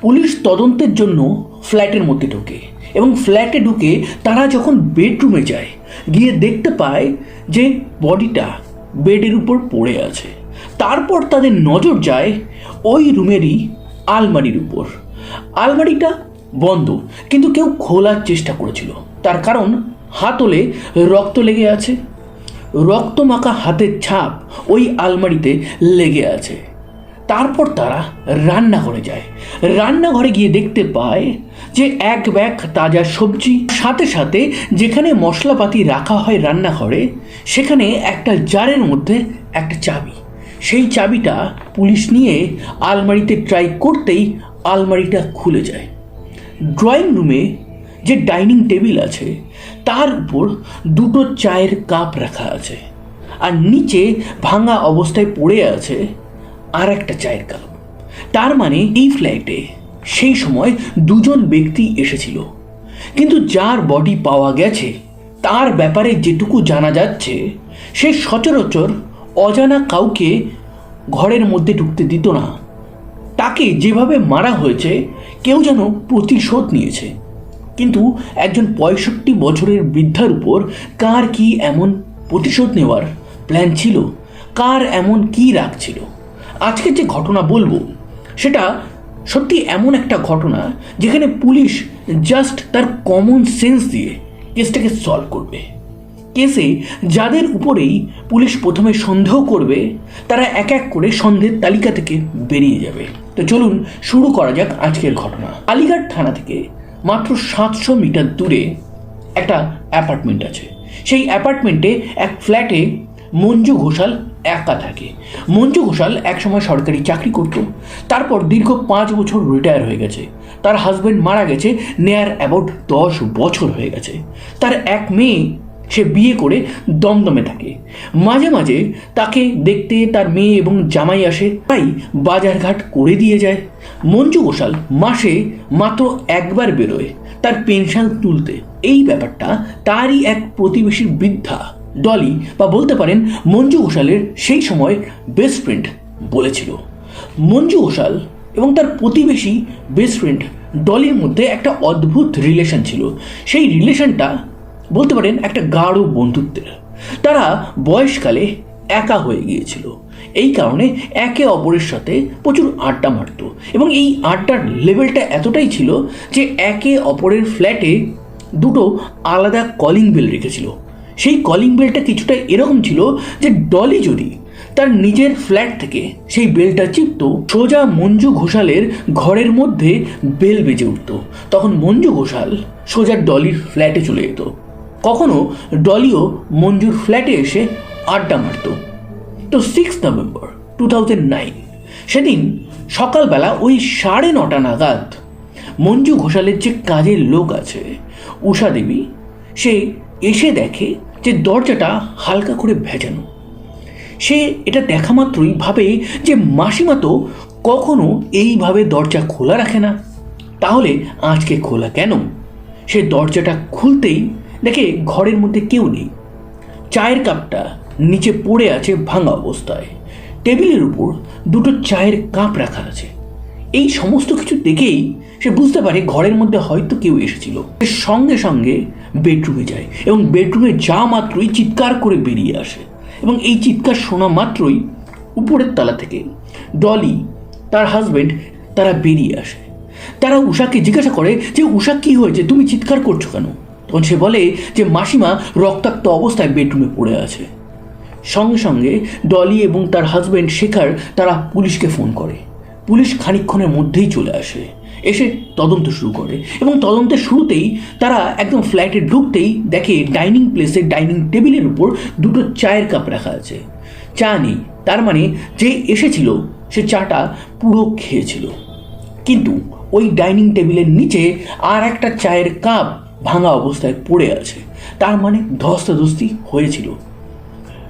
Police তদন্তের জন্য ফ্ল্যাটের মধ্যে ঢোকে এবং ফ্ল্যাটে ঢুকে তারা যখন বেডরুমে যায়, গিয়ে দেখতে পায় যে বডিটা বেডের উপর পড়ে আছে। তারপর তাদের নজর যায় ওই রুমেরই আলমারির উপর। আলমারিটা বন্ধ, কিন্তু কেউ খোলার চেষ্টা করেছিল। তার কারণ, হাতলে রক্ত লেগে আছে। রক্ত মাখা হাতের ছাপ ওই আলমারিতে লেগে আছে। তারপর তারা রান্নাঘরে যায়। রান্নাঘরে গিয়ে দেখতে পায় যে এক ব্যাগ তাজা সবজি, সাথে সাথে যেখানে মশলাপাতি রাখা হয় রান্নাঘরে, সেখানে একটা জারের মধ্যে একটা চাবি। সেই চাবিটা পুলিশ নিয়ে আলমারিতে ট্রাই করতেই আলমারিটা খুলে যায়। ড্রয়িং রুমে যে ডাইনিং টেবিল আছে, তার উপর দুটো চায়ের কাপ রাখা আছে। আর নিচে ভাঙা অবস্থায় পড়ে আছে আর একটা চায়ের কাপ। তার মানে এই ফ্ল্যাটে সেই সময় দুজন ব্যক্তি এসেছিল। কিন্তু যার বডি পাওয়া গেছে, তার ব্যাপারে যেটুকু জানা যাচ্ছে, সে সচরাচর অজানা কাউকে ঘরের মধ্যে ঢুকতে দিত না। তাকে যেভাবে মারা হয়েছে, কেউ যেন প্রতিশোধ নিয়েছে। কিন্তু একজন পঁয়ষট্টি বছরের বৃদ্ধার উপর কার কি এমন প্রতিশোধ নেওয়ার প্ল্যান ছিল? কার এমন কি রাগ ছিল? আজকে যে ঘটনা বলব, সেটা সত্যি এমন একটা ঘটনা যেখানে পুলিশ জাস্ট তার কমন সেন্স দিয়ে কেসটাকে সলভ করবে। কেসে যাদের উপরেই পুলিশ প্রথমে সন্দেহ করবে, তারা এক এক করে সন্দেহের তালিকা থেকে বেরিয়ে যাবে। তো চলুন শুরু করা যাক আজকের ঘটনা। আলিঘাট থানা থেকে মাত্র সাতশো মিটার দূরে একটা অ্যাপার্টমেন্ট আছে। সেই অ্যাপার্টমেন্টে এক ফ্ল্যাটে মঞ্জু ঘোষাল একা থাকে। মঞ্জু ঘোষাল একসময় সরকারি চাকরি করত। তারপর দীর্ঘ পাঁচ বছর রিটায়ার হয়ে গেছে। তার হাজব্যান্ড মারা গেছে, নেয়ার অ্যাবাউট দশ বছর হয়ে গেছে। তার এক মেয়ে, সে বিয়ে করে দমদমে থাকে। মাঝে মাঝে তাকে দেখতে তার মেয়ে এবং জামাই আসে, তাই বাজারঘাট করে দিয়ে যায়। মঞ্জু ঘোষাল মাসে মাত্র একবার বেরোয় তার পেনশন তুলতে। এই ব্যাপারটা তারই এক প্রতিবেশীর বৃদ্ধা ডলি বা বলতে পারেন মঞ্জু ঘোষালের সেই সময় বেস্ট ফ্রেন্ড বলেছিল। মঞ্জু ঘোষাল এবং তার প্রতিবেশী বেস্ট ফ্রেন্ড ডলির মধ্যে একটা অদ্ভুত রিলেশন ছিল। সেই রিলেশনটা বলতে পারেন একটা গাঢ় বন্ধুত্বের। তারা বয়সকালে একা হয়ে গিয়েছিল। এই কারণে একে অপরের সাথে প্রচুর আড্ডা মারত এবং এই আড্ডার লেভেলটা এতটাই ছিল যে একে অপরের ফ্ল্যাটে দুটো আলাদা কলিং বেল রেখেছিল। সেই কলিং বেলটা কিছুটা এরকম ছিল যে ডলি যদি তার নিজের ফ্ল্যাট থেকে সেই বেলটা চিপত, সোজা মঞ্জু ঘোষালের ঘরের মধ্যে বেল বেজে উঠত। তখন মঞ্জু ঘোষাল সোজা ডলির ফ্ল্যাটে চলে যেত। কখনো ডলিও মঞ্জুর ফ্ল্যাটে এসে আড্ডা মারত। তো six November two thousand nine সেদিন সকালবেলা ওই সাড়ে নটা নাগাদ মঞ্জু ঘোষালের যে কাজের লোক আছে উষা দেবী, সে এসে দেখে যে দরজাটা হালকা করে ভেজানো। সে এটা দেখা মাত্রই ভাবে যে মাসিমা তো কখনো এইভাবে দরজা খোলা রাখে না। তাহলে আজকে খোলা কেন? সে দরজাটা খুলতেই দেখে ঘরের মধ্যে কেউ নেই। চায়ের কাপটা নিচে পড়ে আছে ভাঙা অবস্থায়। টেবিলের উপর দুটো চায়ের কাপ রাখা আছে। এই সমস্ত কিছু দেখেই সে বুঝতে পারে ঘরের মধ্যে হয়তো কেউ এসেছিল। সে সঙ্গে সঙ্গে বেডরুমে যায় এবং বেডরুমে যা মাত্রই চিৎকার করে বেরিয়ে আসে এবং এই চিৎকার শোনা মাত্রই উপরের তলা থেকে ডলি, তার হাজবেন্ড, তারা বেরিয়ে আসে। তারা উষাকে জিজ্ঞাসা করে যে উষা কি হয়েছে? তুমি চিৎকার করছ কেন? তখন সে বলে যে, মাসিমা রক্তাক্ত অবস্থায় বেডরুমে পড়ে আছে। সঙ্গে সঙ্গে ডলি এবং তার হাজবেন্ড শেখার তারা পুলিশকে ফোন করে। পুলিশ খানিকক্ষণের মধ্যেই চলে আসে। এসে তদন্ত শুরু করে এবং তদন্তের শুরুতেই তারা একদম ফ্ল্যাটে ঢুকতেই দেখে ডাইনিং প্লেসে ডাইনিং টেবিলের উপর দুটো চায়ের কাপ রাখা আছে। চা নেই, তার মানে যে এসেছিল, সে চাটা পুরো খেয়েছিল। কিন্তু ওই ডাইনিং টেবিলের নিচে আর একটা চায়ের কাপ ভাঙা অবস্থায় পড়ে আছে। তার মানে ধস্তাধস্তি হয়েছিল।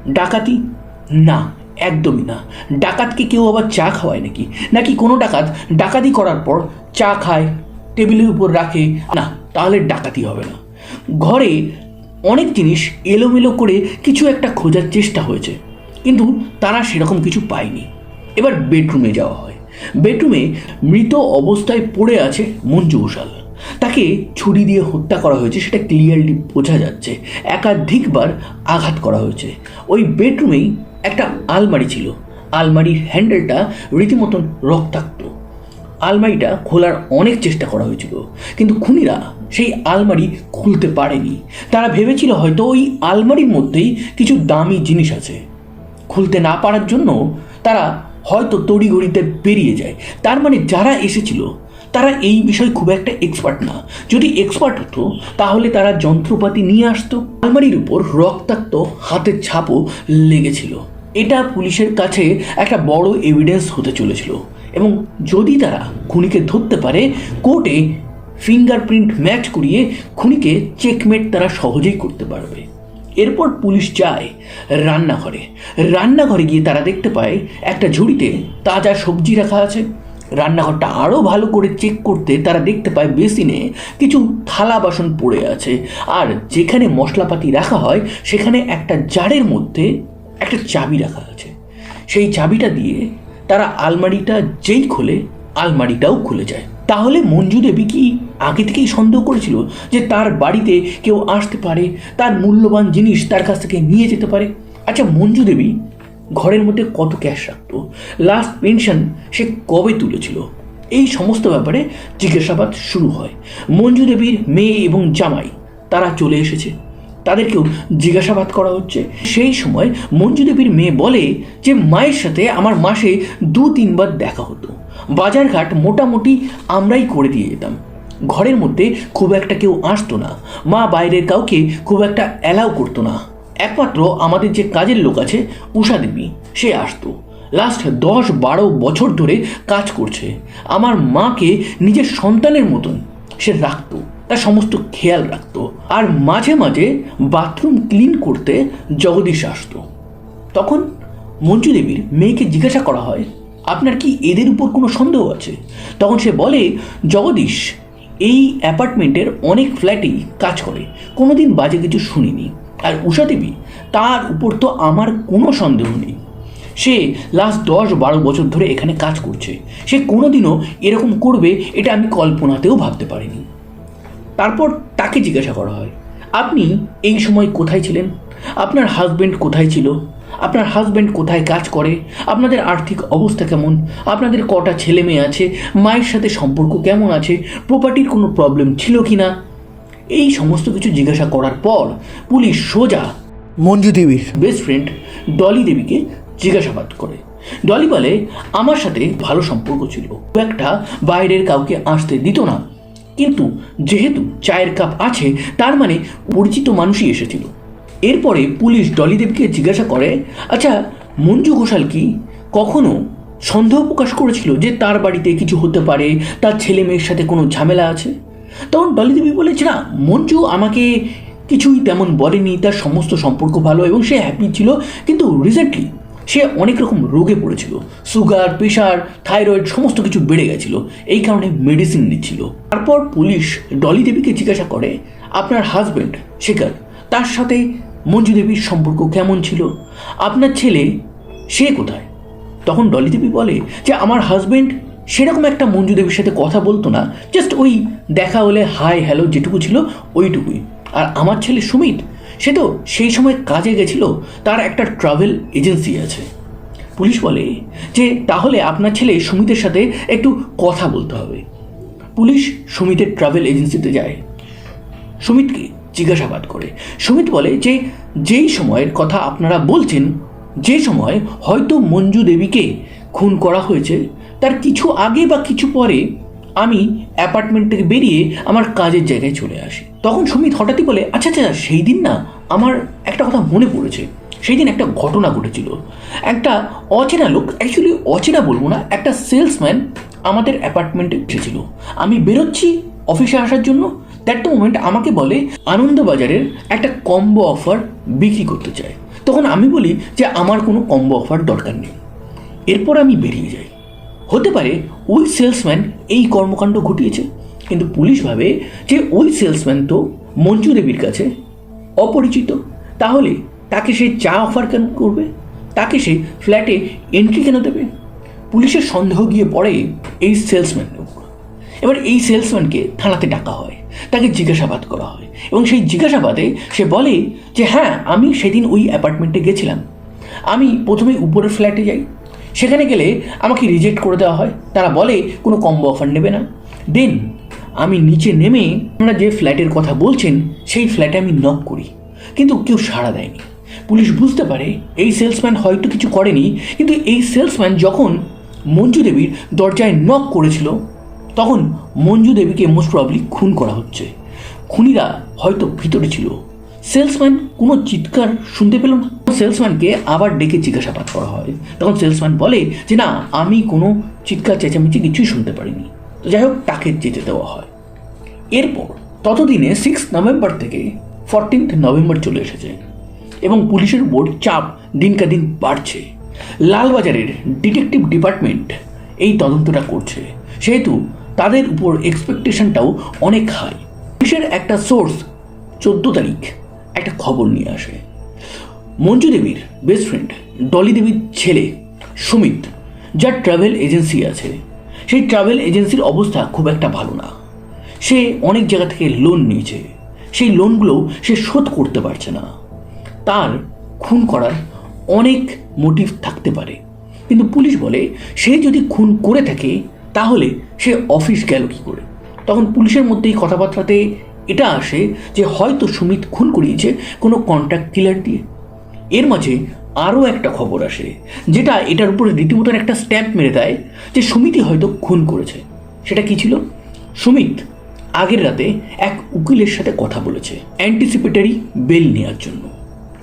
ডাকাতি না। একদমই না। ডাকাতকে কেউ আবার চা খাওয়ায় নাকি? নাকি কোনো ডাকাত ডাকাতি করার পর চা খায়, টেবিলের উপর রাখে? না, তাহলে ডাকাতি হবে না। ঘরে অনেক জিনিস এলোমেলো করে কিছু একটা খোঁজার চেষ্টা হয়েছে, কিন্তু তারা সেরকম কিছু পায়নি। এবার বেডরুমে যাওয়া হয়। বেডরুমে মৃত অবস্থায় পড়ে আছে মঞ্জু ঘোষাল। তাকে ছুরি দিয়ে হত্যা করা হয়েছে, সেটা ক্লিয়ারলি বোঝা যাচ্ছে। একাধিকবার আঘাত করা হয়েছে। ওই বেডরুমেই একটা আলমারি ছিল। আলমারির হ্যান্ডেলটা রীতিমতন রক্তাক্ত। আলমারিটা খোলার অনেক চেষ্টা করা হয়েছিল, কিন্তু খুনিরা সেই আলমারি খুলতে পারেনি। তারা ভেবেছিল হয়তো ওই আলমারির মধ্যেই কিছু দামি জিনিস আছে। খুলতে না পারার জন্য তারা হয়তো তড়িঘড়িতে বেরিয়ে যায়। তার মানে যারা এসেছিল, তারা এই বিষয়ে খুব একটা এক্সপার্ট না। যদি এক্সপার্ট হতো, তাহলে তারা যন্ত্রপাতি নিয়ে আসতো। আলমারির উপর রক্তাক্ত হাতের ছাপও লেগেছিল। এটা পুলিশের কাছে একটা বড় এভিডেন্স হতে চলেছিল। এবং যদি তারা খুনিকে ধরতে পারে, কোর্টে ফিঙ্গারপ্রিন্ট ম্যাচ করিয়ে খুনিকে চেকমেট তারা সহজেই করতে পারবে। এরপর পুলিশ যায় রান্নাঘরে। রান্নাঘরে গিয়ে তারা দেখতে পায়, একটা ঝুড়িতে তাজা সবজি রাখা আছে। রান্নাঘরটা আরও ভালো করে চেক করতে তারা দেখতে পায় বেসিনে কিছু থালা বাসন পড়ে আছে। আর যেখানে মশলাপাতি রাখা হয়, সেখানে একটা জারের মধ্যে একটা চাবি রাখা আছে। সেই চাবিটা দিয়ে তারা আলমারিটা যেই খোলে, আলমারিটাও খুলে যায়। তাহলে মঞ্জু দেবী কি আগে থেকেই সন্দেহ করেছিল যে তার বাড়িতে কেউ আসতে পারে, তার মূল্যবান জিনিস তার কাছ থেকে নিয়ে যেতে পারে? আচ্ছা মঞ্জু দেবী ঘরের মধ্যে কত ক্যাশ রাখতো? লাস্ট পেনশন সে কবে তুলেছিল? এই সমস্ত ব্যাপারে জিজ্ঞাসাবাদ শুরু হয়। মঞ্জু দেবীর মেয়ে এবং জামাই, তারা চলে এসেছে। তাদেরকেও জিজ্ঞাসাবাদ করা হচ্ছে। সেই সময় মঞ্জু দেবীর মেয়ে বলে যে, মায়ের সাথে আমার মাসে দু তিনবার দেখা হতো। বাজারঘাট মোটামুটি আমরাই করে দিয়ে যেতাম। ঘরের মধ্যে খুব একটা কেউ আসতো না। মা বাইরের কাউকে খুব একটা অ্যালাউ করতো না। একমাত্র আমাদের যে কাজের লোক আছে, উষা দেবী, সে আসতো। লাস্ট দশ বারো বছর ধরে কাজ করছে। আমার মাকে নিজের সন্তানের মতন সে রাখতো। তার সমস্ত খেয়াল রাখতো আর মাঝে মাঝে বাথরুম ক্লিন করতে জগদীশ আসতো। তখন মঞ্জু দেবীর মেয়েকে জিজ্ঞাসা করা হয়, আপনার কি এদের উপর কোনো সন্দেহ আছে? তখন সে বলে, জগদীশ, এই অ্যাপার্টমেন্টের অনেক ফ্ল্যাটেই কাজ করে, কোনোদিন বাজে কিছু শুনিনি। আর উষা দেবী তার উপর তো আমার কোনো সন্দেহ নেই। সে লাস্ট দশ বারো বছর ধরে এখানে কাজ করছে। সে কোনোদিনও এরকম করবে, এটা আমি কল্পনাতেও ভাবতে পারিনি। তারপর তাকে জিজ্ঞাসা করা হয় আপনি এই সময় কোথায় ছিলেন? আপনার হাজবেন্ড কোথায় ছিল? আপনার হাজবেন্ড কোথায় কাজ করে? আপনাদের আর্থিক অবস্থা কেমন? আপনাদের কটা ছেলে মেয়ে আছে? মায়ের সাথে সম্পর্ক কেমন আছে? প্রপার্টির কোনো প্রবলেম ছিল কি না এই সমস্ত কিছু জিজ্ঞাসা করার পর পুলিশ সোজা মঞ্জু দেবীর বেস্ট ফ্রেন্ড ডলি দেবীকে জিজ্ঞাসাবাদ করে। ডলি বলে আমার সাথে ভালো সম্পর্ক ছিল। একটা বাইরের কাউকে আসতে দিত না। কিন্তু যেহেতু চায়ের কাপ আছে, তার মানে পরিচিত মানুষই এসেছিল। এরপরে পুলিশ ডলিদেবকে জিজ্ঞাসা করে আচ্ছা মঞ্জু ঘোষাল কি? কখনো সন্দেহ প্রকাশ করেছিল যে তার বাড়িতে কিছু হতে পারে, তার ছেলে মেয়ের সাথে কোনো ঝামেলা আছে? তখন ডলি দেবী বলেছে, না, মঞ্জু আমাকে কিছুই তেমন বলেনি, তার সমস্ত সম্পর্ক ভালো এবং সে হ্যাপি ছিল, কিন্তু রিসেন্টলি সে অনেক রকম রোগে পড়েছিল। সুগার, প্রেশার, থাইরয়েড সমস্ত কিছু বেড়ে গেছিল। এই কারণে মেডিসিন নিচ্ছিল। তারপর পুলিশ ডলি দেবীকে জিজ্ঞাসা করে, আপনার হাজবেন্ড শেখর তার সাথে মঞ্জু দেবীর সম্পর্ক কেমন ছিল? আপনার ছেলে সে কোথায়? তখন ডলি দেবী বলে, যে আমার হাজবেন্ড সেরকম একটা মঞ্জু দেবীর সাথে কথা বলতো না জাস্ট ওই দেখা হলে হাই হ্যালো যেটুকু ছিল ওইটুকুই। আর আমার ছেলে সুমিত সে তো সেই সময় কাজে গেছিল, তার একটা ট্রাভেল এজেন্সি আছে। পুলিশ বলে যে, তাহলে আপনার ছেলে সুমিতের সাথে একটু কথা বলতে হবে। পুলিশ সুমিতের ট্রাভেল এজেন্সিতে যায়। সুমিতকে জিজ্ঞাসাবাদ করে। সুমিত বলে যে, যেই সময়ের কথা আপনারা বলছেন, যে সময় হয়তো মঞ্জু দেবীকে খুন করা হয়েছে, তার কিছু আগে বা কিছু পরে আমি অ্যাপার্টমেন্ট থেকে বেরিয়ে আমার কাজের জায়গায় চলে আসি। তখন সুমিত হঠাৎই বলে আচ্ছা আচ্ছা সেই দিন না আমার একটা কথা মনে পড়েছে। সেই দিন একটা ঘটনা ঘটেছিল। একটা অচেনা লোক অ্যাকচুয়ালি অচেনা বলব না, একটা সেলসম্যান আমাদের অ্যাপার্টমেন্টে এসেছিল আমি বেরোচ্ছি অফিসে আসার জন্য। দ্যাট দ্য মোমেন্ট আমাকে বলে, আনন্দবাজারের একটা কম্বো অফার বিক্রি করতে চায় তখন আমি বলি যে, আমার কোনো কম্বো অফার দরকার নেই। এরপর আমি বেরিয়ে যাই। হতে পারে ওই সেলসম্যান এই কর্মকাণ্ড ঘটিয়েছে। কিন্তু পুলিশ ভাবে যে ওই সেলসম্যান তো মঞ্জু দেবীর কাছে অপরিচিত। তাহলে তাকে সে চা অফার কেন করবে? তাকে সে ফ্ল্যাটে এন্ট্রি কেন দেবে? পুলিশের সন্দেহ গিয়ে পড়ে এই সেলসম্যানের উপর। এবার এই সেলসম্যানকে থানাতে ডাকা হয়, তাকে জিজ্ঞাসাবাদ করা হয় এবং সেই জিজ্ঞাসাবাদে সে বলে যে হ্যাঁ আমি সেদিন ওই অ্যাপার্টমেন্টে গেছিলাম। আমি প্রথমে উপরের ফ্ল্যাটে যাই সেখানে গেলে আমাকে রিজেক্ট করে দেওয়া হয়। তারা বলে, কোনো কম্বো অফার নেবে না। দেন আমি নিচে নেমে আপনারা যে ফ্ল্যাটের কথা বলছেন, সেই ফ্ল্যাটে আমি নক করি। কিন্তু কেউ সাড়া দেয়নি। পুলিশ বুঝতে পারে, এই সেলসম্যান হয়তো কিছু করেনি। কিন্তু এই সেলসম্যান যখন মঞ্জু দেবীর দরজায় নক করেছিল, তখন মঞ্জু দেবীকে মোস্ট প্রবলি খুন করা হচ্ছে। খুনিরা হয়তো ভিতরে ছিল। সেলসম্যান কোনো চিৎকার শুনতে পেল না। সেলসম্যানকে আবার ডেকে জিজ্ঞাসাবাদ করা হয়। তখন সেলসম্যান বলে যে, না, আমি কোনো চিৎকার চেঁচামেচি কিছুই শুনতে পারিনি। তো যাই হোক, তাকে যেতে দেওয়া হয়। এরপর ততদিনে সিক্স নভেম্বর থেকে ফরটিন্থ নভেম্বর চলে এসেছে এবং পুলিশের উপর চাপ দিনকা দিন বাড়ছে। লালবাজারের ডিটেকটিভ ডিপার্টমেন্ট এই তদন্তটা করছে। সেহেতু তাদের উপর এক্সপেকটেশনটাও অনেক হাই পুলিশের একটা সোর্স চোদ্দ তারিখ একটা খবর নিয়ে আসে। মঞ্জু দেবীর বেস্ট ফ্রেন্ড ডলি দেবীর ছেলে, সুমিত, যার ট্রাভেল এজেন্সি আছে। সেই ট্রাভেল এজেন্সির অবস্থা খুব একটা ভালো না। সে অনেক জায়গা থেকে লোন নিয়েছে। সেই লোনগুলো সে শোধ করতে পারছে না। তার খুন করার অনেক মোটিভ থাকতে পারে। কিন্তু পুলিশ বলে, সে যদি খুন করে থাকে, তাহলে সে অফিস গেল কী করে? তখন পুলিশের মধ্যে এই কথাবার্তাতে এটা আসে যে হয়তো সুমিত খুন করিয়েছে কোনো কন্ট্যাক্ট কিলার দিয়ে। এর মাঝে আরও একটা খবর আসে, যেটা এটার উপরে রীতিমতন একটা স্ট্যাম্প মেরে দেয় যে সুমিতই হয়তো খুন করেছে। সেটা কি ছিল? সুমিত আগের রাতে এক উকিলের সাথে কথা বলেছে অ্যান্টিসিপেটারি বেল নেওয়ার জন্য।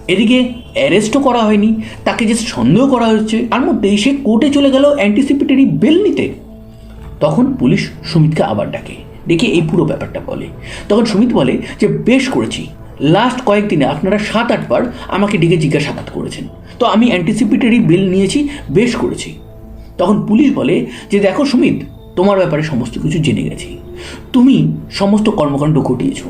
এদিকে অ্যারেস্টও করা হয়নি, তাকে যে সন্দেহ করা হচ্ছে তার মধ্যে সে কোর্টে চলে গেল অ্যান্টিসিপেটারি বেল নিতে। তখন পুলিশ সুমিতকে আবার ডাকে ডেকে এই পুরো ব্যাপারটা বলে। তখন সুমিত বলে যে, বেশ করেছি লাস্ট কয়েকদিনে আপনারা সাত, আটবার আমাকে ডেকে জিজ্ঞাসাবাদ করেছেন। তো আমি অ্যান্টিসিপেটারি বিল নিয়েছি, বেশ করেছি। তখন পুলিশ বলে যে, দেখো সুমিত, তোমার ব্যাপারে সমস্ত কিছু জেনে গেছি। তুমি সমস্ত কর্মকাণ্ড ঘটিয়েছ।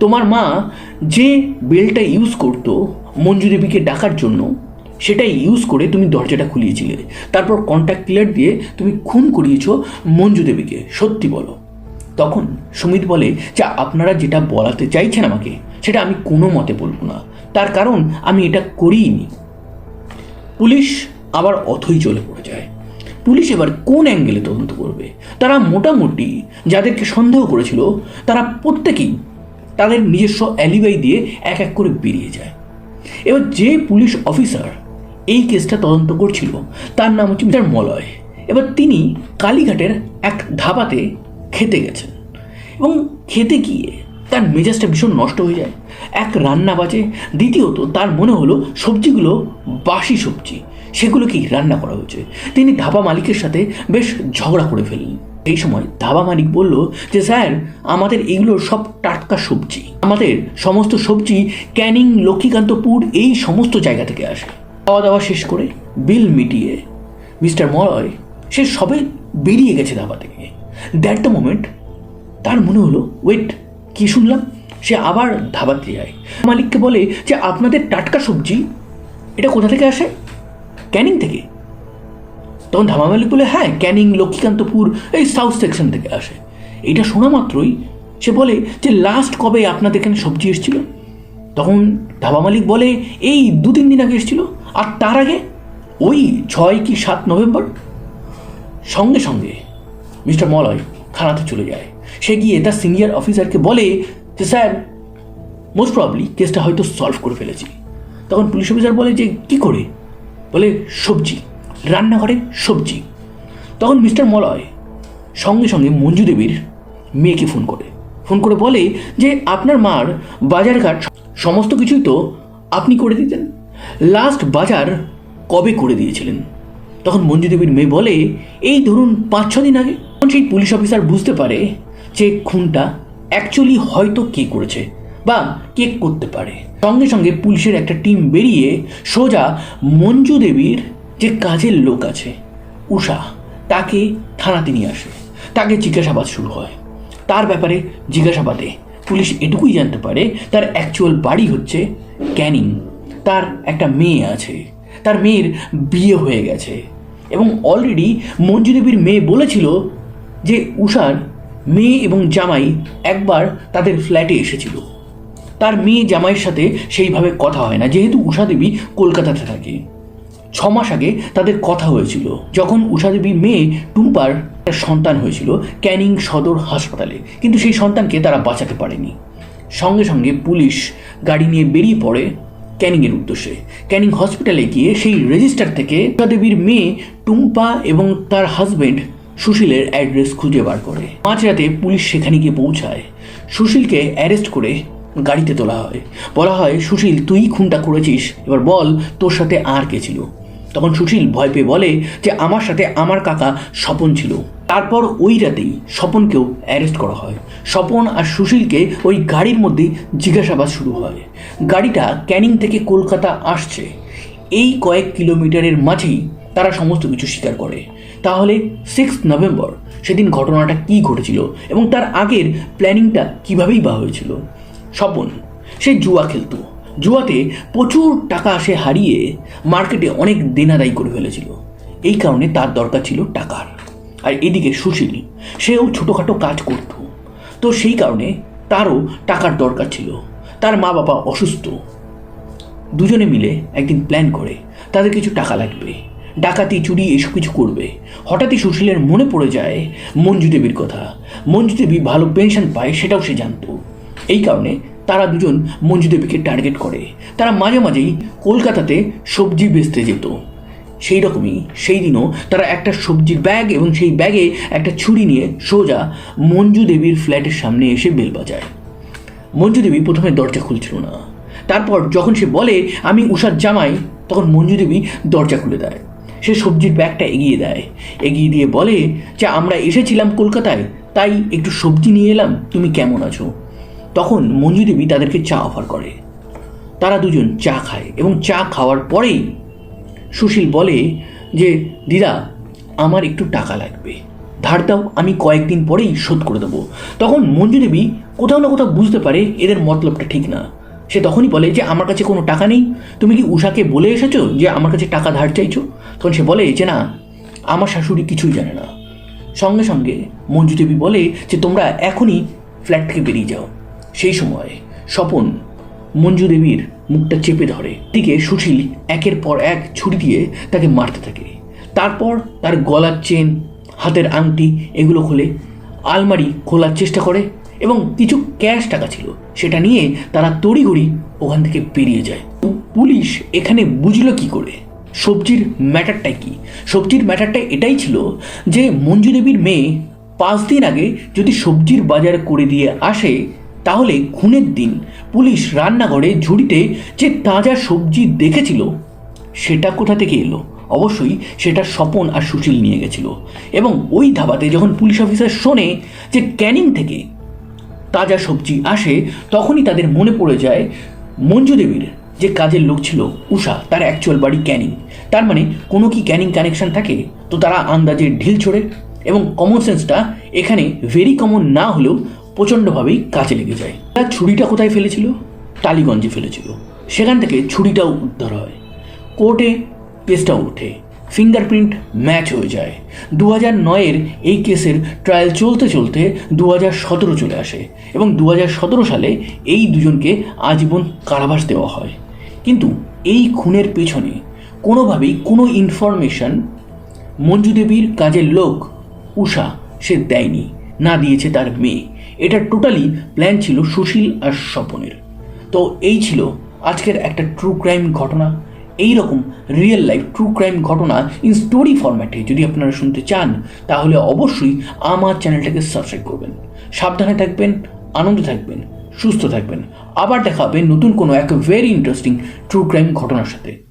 তোমার মা যে বেলটা ইউজ করতো মঞ্জু দেবীকে ডাকার জন্য, সেটাই ইউজ করে তুমি দরজাটা খুলিয়েছিলে। তারপর কন্ট্যাক্ট ক্লিয়ার দিয়ে তুমি খুন করিয়েছ মঞ্জু দেবীকে। সত্যি বলো। তখন সুমিত বলে, যে, আপনারা যেটা বলাতে চাইছেন আমাকে, সেটা আমি কোনো মতে বলব না। তার কারণ আমি এটা করিনি পুলিশ আবার অথই চলে পড়ে যায়। পুলিশ এবার কোন অ্যাঙ্গেলে তদন্ত করবে? তারা মোটামুটি যাদেরকে সন্দেহ করেছিল, তারা প্রত্যেকেই তাদের নিজস্ব অ্যালিবাই দিয়ে এক এক করে বেরিয়ে যায়। এবার যে পুলিশ অফিসার এই কেসটা তদন্ত করছিল, তার নাম হচ্ছে মিস্টার মলয়। এবার তিনি কালীঘাটের এক ধাবাতে খেতে গেছেন এবং খেতে গিয়ে তার মেজাজটা ভীষণ নষ্ট হয়ে যায়। এক রান্না বাজে, দ্বিতীয়ত তার মনে হলো সবজিগুলো বাসি সবজি, সেগুলোকেই রান্না করা হয়েছে। তিনি ধাবা মালিকের সাথে বেশ ঝগড়া করে ফেললেন। এই সময় ধাবা মালিক বলল যে, স্যার, আমাদের এগুলো সব টাটকা সবজি। আমাদের সমস্ত সবজি ক্যানিং, লক্ষ্মীকান্তপুর, এই সমস্ত জায়গা থেকে আসে। খাওয়া দাওয়া শেষ করে বিল মিটিয়ে মিস্টার মলয়, সে সবে বেরিয়ে গেছে ধাবা থেকে। দ্যাট দ্য মোমেন্ট তার মনে হলো ওয়েট কি শুনলাম? সে আবার ধাবাতে যায় মালিককে বলে যে, আপনাদের টাটকা সবজি, এটা কোথা থেকে আসে? ক্যানিং থেকে। তখন ধাবা মালিক বলে হ্যাঁ ক্যানিং, লক্ষ্মীকান্তপুর, এই সাউথ সেকশন থেকে আসে। এটা শোনা মাত্রই সে বলে যে লাস্ট কবে আপনাদের এখানে সবজি এসেছিল? তখন ধাবা মালিক বলে, এই দু তিন দিন আগে এসেছিল, আর তার আগে? ওই ছয় কি সাত নভেম্বর? সঙ্গে সঙ্গে মিস্টার মলয় থানাতে চলে যায়। সে গিয়ে তার সিনিয়র অফিসারকে বলে যে, স্যার মোস্ট প্রবলি কেসটা হয়তো সলভ করে ফেলেছি। তখন পুলিশ অফিসার বলে যে, কি করে? বলে, সবজি রান্নাঘরের সবজি। তখন মিস্টার মলয় সঙ্গে সঙ্গে মঞ্জু দেবীর মেয়েকে ফোন করে। ফোন করে বলে যে, আপনার মার বাজারঘাট সমস্ত কিছুই তো আপনি করে দিতেন লাস্ট বাজার কবে করে দিয়েছিলেন? তখন মঞ্জু দেবীর মেয়ে বলে, এই ধরুন পাঁচ ছ দিন আগে? তখন সেই পুলিশ অফিসার বুঝতে পারে যে খুনটা অ্যাকচুয়ালি হয়তো কে করেছে বা কে করতে পারে। সঙ্গে সঙ্গে পুলিশের একটা টিম বেরিয়ে সোজা মঞ্জু দেবীর যে কাজের লোক আছে উষা তাকে থানাতে নিয়ে আসে। তাকে জিজ্ঞাসাবাদ শুরু হয়। তার ব্যাপারে জিজ্ঞাসাবাদে পুলিশ এটুকুই জানতে পারে, তার অ্যাকচুয়াল বাড়ি হচ্ছে ক্যানিং। তার একটা মেয়ে আছে তার মেয়ের বিয়ে হয়ে গেছে। এবং অলরেডি মঞ্জু দেবীর মেয়ে বলেছিল যে উষার মেয়ে এবং জামাই একবার তাদের ফ্ল্যাটে এসেছিল। তার মেয়ে জামাইয়ের সাথে সেইভাবে কথা হয় না, যেহেতু উষা দেবী কলকাতাতে থাকে। ছ মাস আগে তাদের কথা হয়েছিল। যখন উষা দেবীর মেয়ে টুম্পার একটা সন্তান হয়েছিল ক্যানিং সদর হাসপাতালে, কিন্তু সেই সন্তানকে তারা বাঁচাতে পারেনি। সঙ্গে সঙ্গে পুলিশ গাড়ি নিয়ে বেরিয়ে পড়ে ক্যানিংয়ের উদ্দেশ্যে। ক্যানিং হসপিটালে গিয়ে সেই রেজিস্টার থেকে দেবীর মেয়ে টুম্পা এবং তার হাজবেন্ড সুশীলের অ্যাড্রেস খুঁজে বার করে। পাঁচ রাতে পুলিশ সেখানে গিয়ে পৌঁছায়। সুশীলকে অ্যারেস্ট করে গাড়িতে তোলা হয়। বলা হয়, সুশীল, তুই খুনটা করেছিস। এবার বল, তোর সাথে আর কে ছিল? তখন সুশীল ভয় পেয়ে বলে যে আমার সাথে আমার কাকা স্বপন ছিল। তারপর ওই রাতেই স্বপনকেও অ্যারেস্ট করা হয়। স্বপন আর সুশীলকে ওই গাড়ির মধ্যেই জিজ্ঞাসাবাদ শুরু হয়। গাড়িটা ক্যানিং থেকে কলকাতা আসছে। এই কয়েক কিলোমিটারের মাঝেই তারা সমস্ত কিছু স্বীকার করে। তাহলে সিক্স নভেম্বর সেদিন ঘটনাটা কি ঘটেছিল এবং তার আগের প্ল্যানিংটা কীভাবেই বা হয়েছিল? স্বপন, সে জুয়া খেলতো। জুয়াতে প্রচুর টাকা সে হারিয়ে মার্কেটে অনেক দেনাদায়ী করে ফেলেছিল। এই কারণে তার দরকার ছিল টাকার। আর এদিকে সুশীল, সেও ছোটোখাটো কাজ করত। তো সেই কারণে তারও টাকার দরকার ছিল। তার মা বাবা অসুস্থ। দুজনে মিলে একদিন প্ল্যান করে, তাদের কিছু টাকা লাগবে। ডাকাতি, চুরি এসব কিছু করবে। হঠাৎই সুশীলের মনে পড়ে যায় মঞ্জু দেবীর কথা। মঞ্জু দেবী ভালো পেনশন পায় সেটাও সে জানতো। এই কারণে তারা দুজন মঞ্জু দেবীকে টার্গেট করে। তারা মাঝে মাঝেই কলকাতাতে সবজি বেচতে যেত। সেই রকমই সেই দিনও তারা একটা সবজির ব্যাগ এবং সেই ব্যাগে একটা ছুরি নিয়ে সোজা মঞ্জু দেবীর ফ্ল্যাটের সামনে এসে বেল বাজায়। মঞ্জু দেবী প্রথমে দরজা খুলছিল না। তারপর যখন সে বলে, আমি উষার জামাই, তখন মঞ্জু দেবী দরজা খুলে দেয়। সে সবজির ব্যাগটা এগিয়ে দেয়। এগিয়ে দিয়ে বলে, যে আমরা এসেছিলাম কলকাতায়, তাই একটু সবজি নিয়ে এলাম। তুমি কেমন আছো? তখন মঞ্জু দেবী তাদেরকে চা অফার করে। তারা দুজন চা খায় এবং চা খাওয়ার পরেই সুশীল বলে যে, দিদা, আমার একটু টাকা লাগবে। ধার দাও, আমি কয়েকদিন পরেই শোধ করে দেবো। তখন মঞ্জু দেবী কোথাও না কোথাও বুঝতে পারে এদের মতলবটা ঠিক না। সে তখনই বলে যে, আমার কাছে কোনো টাকা নেই। তুমি কি উষাকে বলে এসেছ যে, আমার কাছে টাকা ধার চাইছো? তখন সে বলে যে, না, আমার শাশুড়ি কিছুই জানে না। সঙ্গে সঙ্গে মঞ্জু দেবী বলে যে, তোমরা এখনই ফ্ল্যাট থেকে বেরিয়ে যাও। সেই সময় স্বপন মঞ্জু দেবীর মুখটা চেপে ধরে। দিকে সুশীল একের পর এক ছুরি দিয়ে তাকে মারতে থাকে। তারপর তার গলার চেন, হাতের আংটি এগুলো খোলে আলমারি খোলার চেষ্টা করে এবং কিছু ক্যাশ টাকা ছিল সেটা নিয়ে তারা তড়িঘড়ি ওখান থেকে বেরিয়ে যায়। পুলিশ এখানে বুঝলো কি করে? সবজির ম্যাটারটাই কি? সবজির ম্যাটারটা এটাই ছিল যে মঞ্জু দেবীর মেয়ে পাঁচ দিন আগে যদি সবজির বাজার করে দিয়ে আসে তাহলে খুনের দিন। পুলিশ রান্নাঘরে ঝুড়িতে যে তাজা সবজি দেখেছিল, সেটা কোথা থেকে এলো? অবশ্যই সেটা স্বপন আর সুশীল নিয়ে গেছিল। এবং ওই ধাবাতে যখন পুলিশ অফিসার শোনে যে ক্যানিং থেকে তাজা সবজি আসে, তখনই তাদের মনে পড়ে যায় মঞ্জু দেবীর যে কাজের লোক ছিল উষা, তার অ্যাকচুয়াল বাড়ি ক্যানিং। তার মানে কোনো কি ক্যানিং কানেকশন থাকে? তো তারা আন্দাজে ঢিল ছোড়ে এবং কমন সেন্সটা এখানে ভেরি কমন না হলেও প্রচণ্ডভাবেই কাজে লেগে যায়। তার ছুরিটা কোথায় ফেলেছিল? টালিগঞ্জে ফেলেছিল। সেখান থেকে ছুরিটাও উদ্ধার হয়। কোর্টে কেসটা ওঠে। ফিঙ্গারপ্রিন্ট ম্যাচ হয়ে যায়। দু হাজার নয়ের এই কেসের ট্রায়াল চলতে চলতে দু হাজার সতেরো চলে আসে এবং দু হাজার সতেরো সালে এই দুজনকে আজীবন কারাবাস দেওয়া হয়। কিন্তু এই খুনের পেছনে কোনোভাবেই কোনো ইনফরমেশন মঞ্জু দেবীর কাজের লোক, উষা, সে দেয়নি। না দিয়েছে তার মেয়ে। এটা টোটালি প্ল্যান ছিল সুশীল আর স্বপনের। তো এই ছিল আজকের একটা ট্রু ক্রাইম ঘটনা। এই রকম রিয়েল লাইফ ট্রু ক্রাইম ঘটনা ইন স্টোরি ফরম্যাটে যদি আপনারা শুনতে চান, তাহলে অবশ্যই আমার চ্যানেলটাকে সাবস্ক্রাইব করবেন। সাবধানে থাকবেন, আনন্দে থাকবেন, সুস্থ থাকবেন। আবার দেখা হবে নতুন কোনো এক ভেরি ইন্টারেস্টিং ট্রু ক্রাইম ঘটনার সাথে।